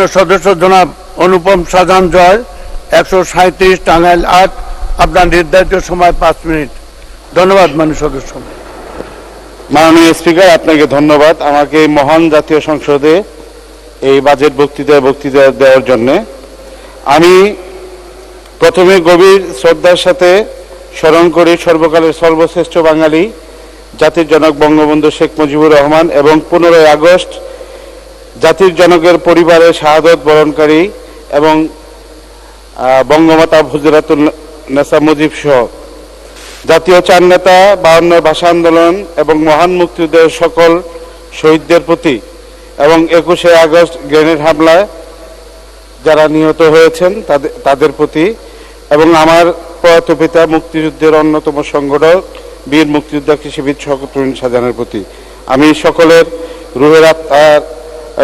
স্থানীয় সদস্য জনাব অনুপম সাজান জয়, একশো সাঁত্রিশ টাঙ্গাইল আট, আপনার নির্ধারিত সময় পাঁচ মিনিট। ধন্যবাদ মাননীয় সদস্য। মাননীয় স্পিকার, আপনাকে ধন্যবাদ। আমাকে এই মহান জাতীয় সংসদে এই বাজেট বক্তৃতায় বক্তৃতা দেওয়ার জন্যে। আমি প্রথমে গভীর শ্রদ্ধার সাথে স্মরণ করি সর্বকালের সর্বশ্রেষ্ঠ বাঙালি, জাতির জনক বঙ্গবন্ধু শেখ মুজিবুর রহমান এবং পনেরোই আগস্ট জাতির জনকের পরিবারে শাহাদত বরণকারী এবং বঙ্গমাতা হুজরাতুল নেসা মুজিব সহ জাতীয় চার নেতা বায়ান্ন ভাষা আন্দোলন এবং মহান মুক্তিযুদ্ধের সকল শহীদদের প্রতি এবং একুশে আগস্ট গ্রেনেড হামলায় যারা নিহত হয়েছেন তাদের তাদের প্রতি এবং আমার প্রয়াত পিতা মুক্তিযুদ্ধের অন্যতম সংগঠক, বীর মুক্তিযোদ্ধা কৃষিবিদ শকতুল সাজানের প্রতি। আমি সকলের রুহের আত্মার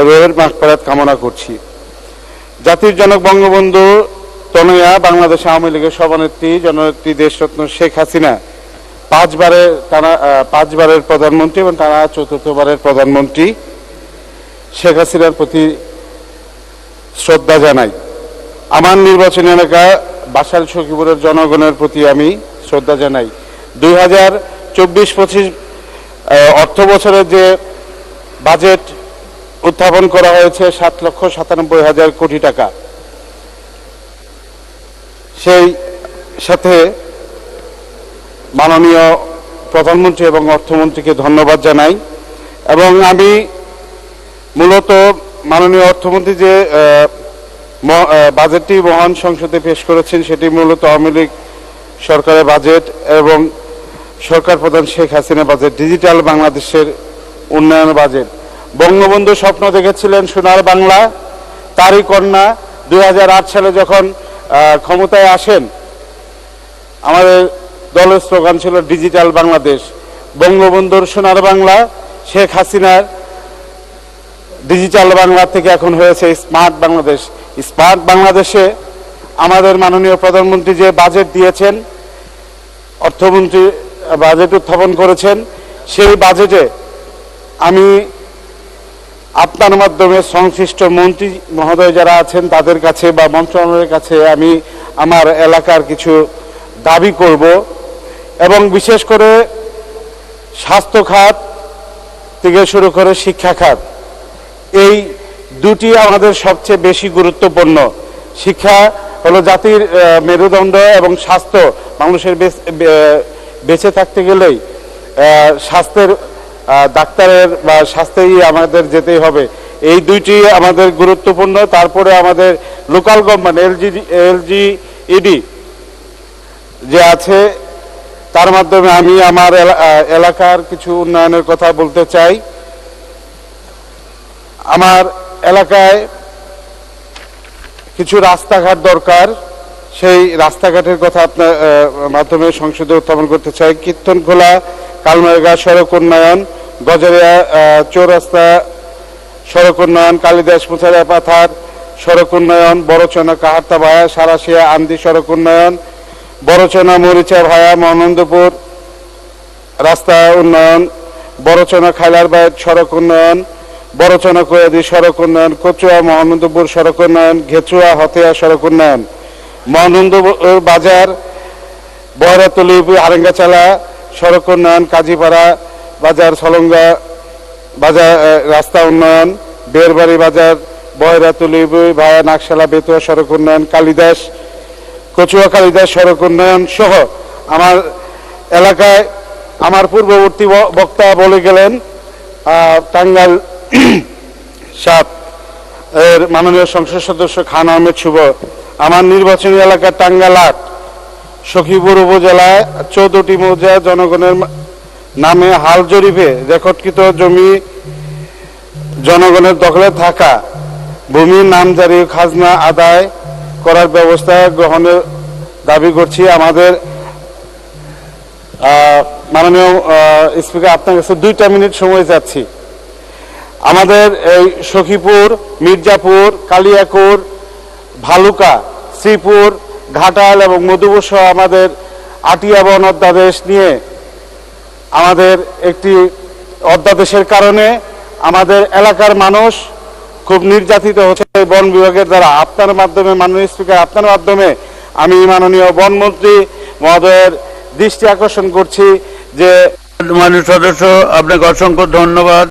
রুহের মাগফিরাত কামনা করছি। জাতির জনক বঙ্গবন্ধু তনয়া বাংলাদেশ আওয়ামী লীগের সভানেত্রী, জননেত্রী দেশরত্ন শেখ হাসিনা পাঁচবারের টানা পাঁচবারের প্রধানমন্ত্রী এবং টানা চতুর্থবারের প্রধানমন্ত্রী শেখ হাসিনার প্রতি শ্রদ্ধা জানাই। আমার নির্বাচনী এলাকা বাসাল সখীপুরের জনগণের প্রতি আমি শ্রদ্ধা জানাই। দুই হাজার চব্বিশ পঁচিশ অর্থ বছরের যে বাজেট উত্থাপন করা হয়েছে সাত লক্ষ সাতানব্বই হাজার কোটি টাকা। সেই সাথে মাননীয় প্রধানমন্ত্রী এবং অর্থমন্ত্রীকে ধন্যবাদ জানাই। এবং আমি মূলত মাননীয় অর্থমন্ত্রী যে বাজেটটি মহান সংসদে পেশ করেছেন, সেটি মূলত আওয়ামী লীগ সরকারের বাজেট এবং সরকার প্রধান শেখ হাসিনা বাজেট, ডিজিটাল বাংলাদেশের উন্নয়ন বাজেট। বঙ্গবন্ধু স্বপ্ন দেখেছিলেন সোনার বাংলা, তারই কন্যা। দু হাজার আট সালে যখন ক্ষমতায় আসেন, আমাদের দলের স্লোগান ছিল ডিজিটাল বাংলাদেশ। বঙ্গবন্ধুর সোনার বাংলা, শেখ হাসিনার ডিজিটাল বাংলা থেকে এখন হয়েছে স্মার্ট বাংলাদেশ। স্মার্ট বাংলাদেশে আমাদের মাননীয় প্রধানমন্ত্রী যে বাজেট দিয়েছেন, অর্থমন্ত্রী বাজেট উত্থাপন করেছেন, সেই বাজেটে আমি আপনার মাধ্যমে সংশ্লিষ্ট মন্ত্রী মহোদয় যারা আছেন তাদের কাছে বা মন্ত্রণালয়ের কাছে আমি আমার এলাকার কিছু দাবি করব এবং বিশেষ করে স্বাস্থ্য খাত থেকে শুরু করে শিক্ষা খাত। এই দুটি আমাদের সবচেয়ে বেশি গুরুত্বপূর্ণ। শিক্ষা হলো জাতির মেরুদণ্ড এবং স্বাস্থ্য। মানুষের বেঁচে থাকতে গেলেই স্বাস্থ্যের ডাক্তারের বা স্বাস্থ্যেই আমাদের যেতেই হবে। এই দুইটি আমাদের গুরুত্বপূর্ণ। তারপরে আমাদের local government LG LG ED যে আছে, তার মাধ্যমে আমি আমার এলাকার কিছু উন্নয়নের কথা বলতে চাই। আমার এলাকায় কিছু রাস্তাঘাট দরকার। সেই রাস্তাঘাটের কথা আপনার মাধ্যমে সংসদে উত্থাপন করতে চাই। কীর্তনখোলা কালমারগা সড়ক উন্নয়ন, গজরিয়া চৌরাস্তা সড়ক উন্নয়ন, কালিদাস, মুছারিয়া পাথার সড়ক উন্নয়ন, বড়চনা কাহারতা ভায়া সারাশিয়া, আন্দি সড়ক উন্নয়ন, বড়চনা, মরিচা, ভায়া মহানন্দপুর রাস্তা উন্নয়ন, বড়চনা খাইলারবাইট সড়ক উন্নয়ন, বড়চনা, কোয়াদি সড়ক উন্নয়ন, কচুয়া, মহানন্দপুর সড়ক উন্নয়ন, ঘেচুয়া, হতিয়া সড়ক উন্নয়ন, মহানন্দপুর বাজার বহরাতলি আরেঙ্গাচালা সড়ক উন্নয়ন, কাজীপাড়া বাজার, সলঙ্গা বাজার রাস্তা উন্নয়ন, বেরবাড়ি বাজার বয়রাতুলি ভায়া নাকশালা বেতুয়া সড়ক উন্নয়ন, কালিদাস, কচুয়া, কালিদাস সড়ক উন্নয়ন সহ আমার এলাকায় আমার পূর্ববর্তী বক্তা বলে গেলেন টাঙ্গাল সাত। এর মাননীয় সংসদ সদস্য খান আহমেদ শুভ। আমার নির্বাচনী এলাকা টাঙ্গাল আট। সখীপুর উপজেলায় চৌদ্দটি মৌজা জনগণের নামে হাল জরিপে রেকর্ডকৃত জমি জনগণের দখলে থাকা ভূমির নামজারি খাজনা আদায় করার ব্যবস্থা গ্রহণের দাবি করছি আমাদের মাননীয় স্পিকার, আপনার কাছে দুইটা মিনিট সময় যাচ্ছি আমাদের এই সখীপুর, মির্জাপুর, কালিয়াকুর, ভালুকা, শ্রীপুর ঘাটাল এবং মধুপুর সহ আমাদের আটিয়া বন অধ্যাদেশ নিয়ে আমাদের একটি অধ্যাদেশের কারণে আমাদের এলাকার মানুষ খুব নির্যাতিত হচ্ছে বন বিভাগের দ্বারা। আপনার মাধ্যমে, মাননীয় স্পিকার, আপনার মাধ্যমে আমি মাননীয় বনমন্ত্রী মহোদয়ের দৃষ্টি আকর্ষণ করছি যে মাননীয় সদস্য, আপনাকে অসংখ্য ধন্যবাদ।